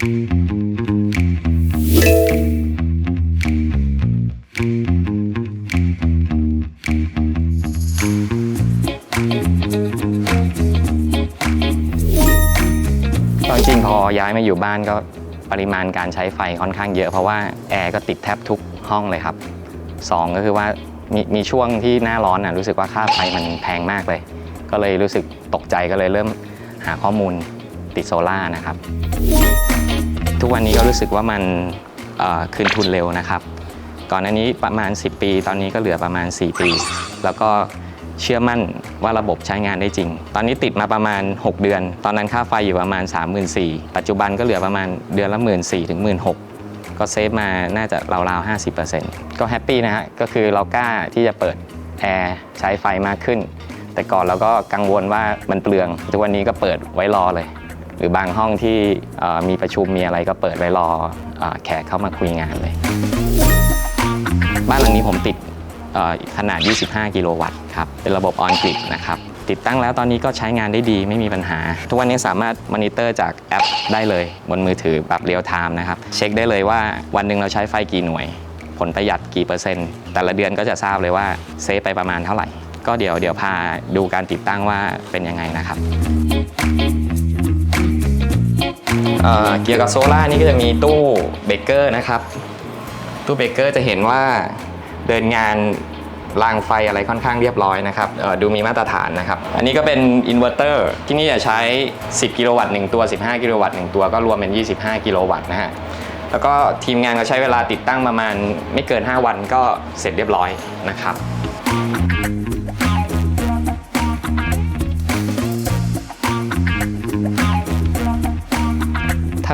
ตอนจริงพอย้ายมาอยู่บ้านก็ปริมาณการใช้ไฟค่อนข้างเยอะเพราะว่าแอร์ก็ติดแทบทุกห้องเลยครับสองก็คือว่ามีมีช่วงที่หน้าร้อนน่ะรู้สึกว่าค่าไฟมันแพงมากเลย ก็เลยรู้สึกตกใจก็เลยเริ่มหาข้อมูล ติดโซล่านะครับ ทุกวันนี้ก็รู้สึกว่ามันคืนทุนเร็วนะครับ ก่อนหน้านี้ประมาณ 10 ปี ตอนนี้ก็เหลือประมาณ 4 ปี แล้วก็เชื่อมั่นว่าระบบใช้งานได้จริง ตอนนี้ติดมาประมาณ 6 เดือน ตอนนั้นค่าไฟอยู่ประมาณ 34,000ปัจจุบันก็เหลือประมาณเดือนละ 1 4 0 0 0ถึง 16,000ก็เซฟมาน่าจะราวๆ 50%ก็แฮปปี้นะฮะ ก็คือเรากล้าที่จะเปิดแอร์ใช้ไฟมากขึ้น แต่ก่อนเราก็กังวลว่ามันเปลือง ทุกวันนี้ก็เปิดไว้รอเลย หรือบางห้องที่มีประชุมมีอะไรก็เปิดไว้รออแขกเข้ามาคุยงานเลย บ้านหลังนี้ผมติดขนาด 25 กิโลวัตต์ครับ เป็นระบบออนกริดนะครับ ติดตั้งแล้วตอนนี้ก็ใช้งานได้ดีไม่มีปัญหา ทุกวันนี้สามารถมอนิเตอร์จากแอปได้เลย บนมือถือแบบเรียลไทม์นะครับ เช็คได้เลยว่าวันหนึ่งเราใช้ไฟกี่หน่วย ผลประหยัดกี่เปอร์เซ็นต์ แต่ละเดือนก็จะทราบเลยว่าเซฟไปประมาณเท่าไหร่ ก็เดี๋ยวเดี๋ยวพาดูการติดตั้งว่าเป็นยังไงนะครับ เกี่ยวกับโซล่านี่ก็จะมีตู้เบเกอร์นะครับ ตู้เบเกอร์จะเห็นว่าเดินงานรางไฟอะไรค่อนข้างเรียบร้อยนะครับดูมีมาตรฐานนะครับ อันนี้ก็เป็นอินเวอร์เตอร์ที่นี่จะใช้ 10 กิโลวัตต์1ตัว 15 กิโลวัตต์1ตัวก็รวมเป็น 25 กิโลวัตต์นะฮะแล้วก็ทีมงานก็ใช้เวลาติดตั้งประมาณไม่เกิน 5 วันก็เสร็จเรียบร้อยนะครับ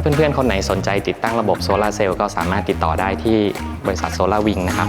เพื่อนๆ คนไหนสนใจติดตั้งระบบโซลาร์เซลล์ก็สามารถติดต่อได้ที่บริษัทโซลาร์วิงนะครับ